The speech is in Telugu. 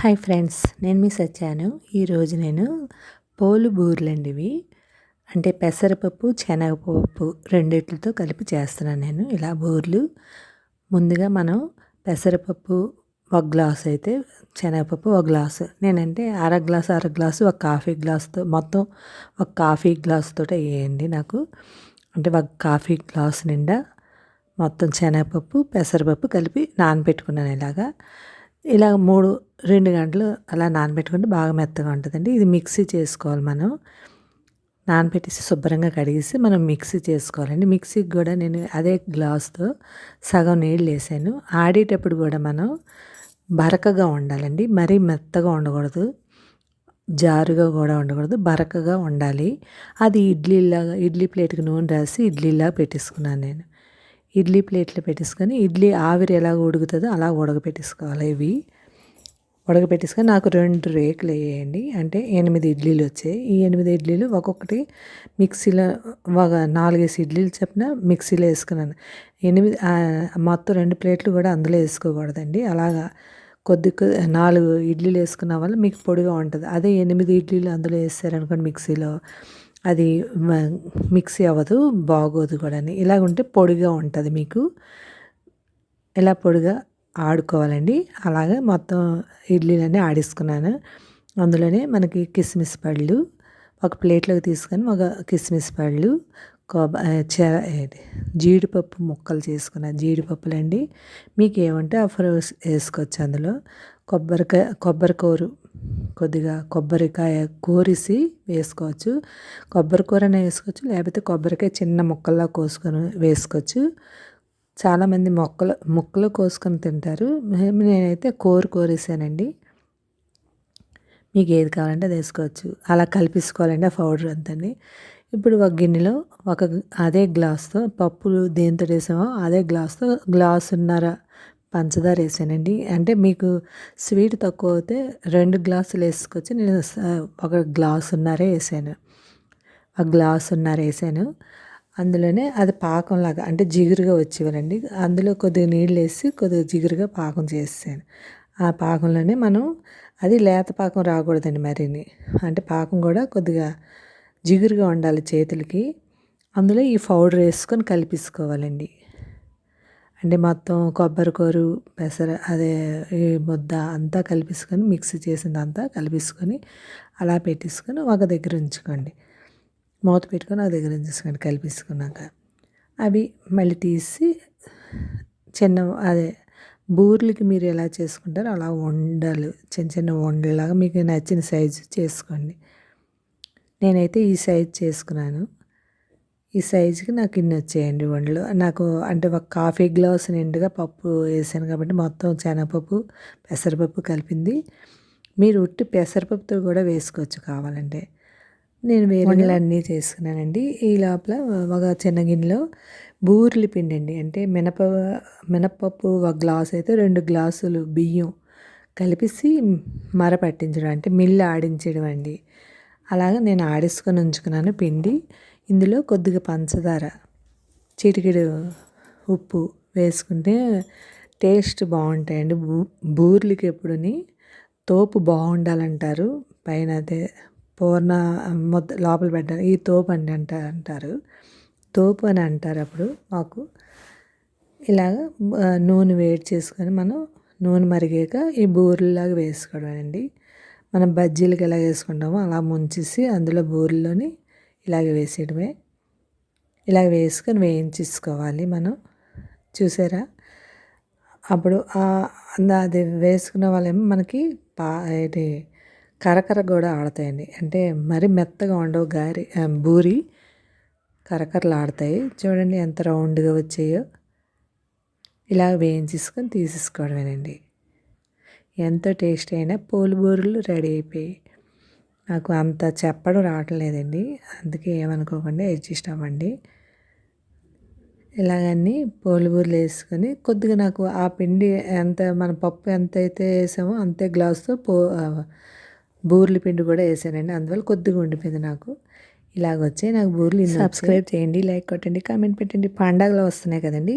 హాయ్ ఫ్రెండ్స్ నేను మీ సత్యాను. ఈరోజు నేను పోలు బూర్లండి ఇవి అంటే పెసరపప్పు శనగపప్పు రెండిట్లతో కలిపి చేస్తున్నాను నేను. ఇలా బూర్లు. ముందుగా మనం పెసరపప్పు ఒక గ్లాస్ అయితే శనగపప్పు ఒక గ్లాసు. నేనంటే అర గ్లాసు అర గ్లాసు ఒక కాఫీ గ్లాస్తో మొత్తం ఒక కాఫీ గ్లాస్ వేయండి నాకు. అంటే ఒక కాఫీ గ్లాస్ నిండా మొత్తం శనగపప్పు పెసరపప్పు కలిపి నానబెట్టుకున్నాను ఇలాగా. ఇలా మూడు రెండు గంటలు అలా నానబెట్టుకుంటే బాగా మెత్తగా ఉంటుందండి. ఇది మిక్సీ చేసుకోవాలి మనం. నానబెట్టేసి శుభ్రంగా కడిగేసి మనం మిక్సీ చేసుకోవాలండి. మిక్సీకి కూడా నేను అదే గ్లాస్తో సగం నీళ్ళు వేసాను. ఆడేటప్పుడు కూడా మనం బరకగా ఉండాలండి. మరీ మెత్తగా ఉండకూడదు. జారుగా కూడా ఉండకూడదు. బరకగా ఉండాలి. అది ఇడ్లీలాగా ఇడ్లీ ప్లేట్కి నూనె రాసి ఇడ్లీలాగా పెట్టేసుకున్నాను నేను. ఇడ్లీ ప్లేట్లు పెట్టేసుకొని ఇడ్లీ ఆవిరి ఎలా ఉడుకుతుందో అలా ఉడకపెట్టేసుకోవాలి ఇవి. ఉడకపెట్టేసుకొని నాకు రెండు రేకులు వేయండి. అంటే ఎనిమిది ఇడ్లీలు వచ్చాయి. ఈ ఎనిమిది ఇడ్లీలు ఒక్కొక్కటి మిక్సీలో ఒక నాలుగేసి ఇడ్లీలు చెప్పిన మిక్సీలో వేసుకున్నాను. ఎనిమిది మొత్తం రెండు ప్లేట్లు కూడా అందులో వేసుకోకూడదండి. అలాగా కొద్ది నాలుగు ఇడ్లీలు వేసుకున్న వల్ల మీకు పొడిగా ఉంటుంది. అదే ఎనిమిది ఇడ్లీలు అందులో వేస్తారనుకోండి మిక్సీలో అది మిక్సీ అవ్వదు బాగోదు కూడా ఇలా ఉంటే పొడిగా ఉంటుంది మీకు. ఇలా పొడిగా ఆడుకోవాలండి? అలాగే మొత్తం ఇడ్లీలన్నీ ఆడేసుకున్నాను. అందులోనే మనకి కిస్మిస్ పళ్ళు ఒక ప్లేట్లోకి తీసుకొని ఒక కిస్మిస్ పళ్ళు కొబ్బ జీడిపప్పు ముక్కలు చేసుకున్న జీడిపప్పులండి. మీకు ఏమంటే ఆ వేసుకోవచ్చు అందులో. కొబ్బరికాయ కొబ్బరికూరు కొద్దిగా కొబ్బరికాయ కోరిసి వేసుకోవచ్చు. కొబ్బరి కూరనే వేసుకోవచ్చు లేకపోతే కొబ్బరికాయ చిన్న ముక్కల్లా కోసుకొని వేసుకోవచ్చు. చాలామంది మొక్కలు ముక్కలు కోసుకొని తింటారు. నేనైతే కోరు కోరేసానండి. మీకు ఏది కావాలంటే అది వేసుకోవచ్చు. అలా కలిపేసుకోవాలండి ఆ పౌడర్ అంతని. ఇప్పుడు ఒక గిన్నెలో ఒక అదే గ్లాస్తో పప్పులు దేంతో వేసామో అదే గ్లాస్తో గ్లాసున్నర పంచదార వేసానండి. అంటే మీకు స్వీట్ తక్కువ అయితే రెండు గ్లాసులు వేసుకొచ్చి నేను ఒక గ్లాస్ ఉన్నారే వేసాను. ఒక ఉన్నార వేసాను. అందులోనే అది పాకంలాగా అంటే జిగురుగా వచ్చేవారండి అందులో కొద్దిగా నీళ్ళు వేసి కొద్దిగా జిగురుగా పాకం చేసాను ఆ పాకంలోనే మనం అది లేత పాకం రాకూడదండి మరిని అంటే పాకం కూడా కొద్దిగా జిగురుగా ఉండాలి చేతులకి. అందులో ఈ పౌడర్ వేసుకొని కలిపేసుకోవాలండి. అంటే మొత్తం కొబ్బరికూరు పెసర అదే ఈ ముద్ద అంతా కలిపేసుకొని మిక్సీ చేసిందంతా కలిపేసుకొని అలా పెట్టేసుకొని ఒక దగ్గర ఉంచుకోండి. మూత పెట్టుకొని ఒక దగ్గర ఉంచేసుకోండి కలిపేసుకున్నాక. అవి మళ్ళీ తీసి చిన్న అదే బూర్లకి మీరు ఎలా చేసుకుంటారో అలా వండలు. చిన్న చిన్న వండలాగా మీకు నచ్చిన సైజు చేసుకోండి. నేనైతే ఈ సైజు చేసుకున్నాను. ఈ సైజుకి నాకు ఇన్ని వచ్చాయండి వండలు. నాకు అంటే ఒక కాఫీ గ్లాస్ నిండుగా పప్పు వేసాను కాబట్టి మొత్తం శనగపప్పు పెసరపప్పు కలిపింది. మీరు ఉట్టి పెసరపప్పుతో కూడా వేసుకోవచ్చు కావాలంటే. నేను వేరే అన్నీ చేసుకున్నానండి. ఈ లోపల ఒక చిన్న గిన్నెలో బూర్లు పిండి అండి. అంటే మినప మినపప్పు ఒక గ్లాస్ అయితే రెండు గ్లాసులు బియ్యం కలిపేసి మర పట్టించడం అంటే మిల్లు ఆడించడం అండి. అలాగా నేను ఆడేసుకొని ఉంచుకున్నాను పిండి. ఇందులో కొద్దిగా పంచదార చిటికెడు ఉప్పు వేసుకుంటే టేస్ట్ బాగుంటాయండి. బూ బూర్లకి ఎప్పుడుని తోపు బాగుండాలంటారు. పైన అదే పూర్ణ మొత్త లోపల పెట్టాలి. ఈ తోపు అని అంట అంటారు. తోపు అని అంటారు అప్పుడు మాకు. ఇలాగ నూనె వేడి చేసుకొని మనం నూనె మరిగాక ఈ బూరెలాగా వేసుకోవడం అండి మనం బజ్జీలకి ఎలా వేసుకుంటామో అలా ముంచేసి అందులో బూరెలోని ఇలాగ వేసేయడమే. ఇలాగ వేసుకొని వేయించేసుకోవాలి మనం. చూసారా? అప్పుడు అది వేసుకున్న వాళ్ళేమో మనకి పా ఏంటి కరకర కూడా ఆడతాయండి. అంటే మరి మెత్తగా ఉండవు గారి బూరి కరకరలు ఆడతాయి. చూడండి ఎంత రౌండ్గా వచ్చాయో. ఇలా వేయించేసుకొని తీసేసుకోవడమేనండి. ఎంతో టేస్ట్ అయినా పోలు బూరెలు రెడీ అయిపోయాయి. నాకు అంత చెప్పడం రావట్లేదండి. అందుకే ఏమనుకోకుండా అడ్జస్ట్ అవ్వండి ఇలాగన్నీ పోలిబూరలు వేసుకొని కొద్దిగా నాకు ఆ పిండి ఎంత మన పప్పు ఎంత అయితే వేసామో అంతే గ్లాస్తో పో బూర్ల పిండి కూడా వేసానండి. అందువల్ల కొద్దిగా ఉండిపోయింది నాకు. ఇలాగ వచ్చాయి నాకు బూర్లు సబ్స్క్రైబ్ చేయండి లైక్ కొట్టండి కామెంట్ పెట్టండి. పండగలు వస్తున్నాయి కదండి.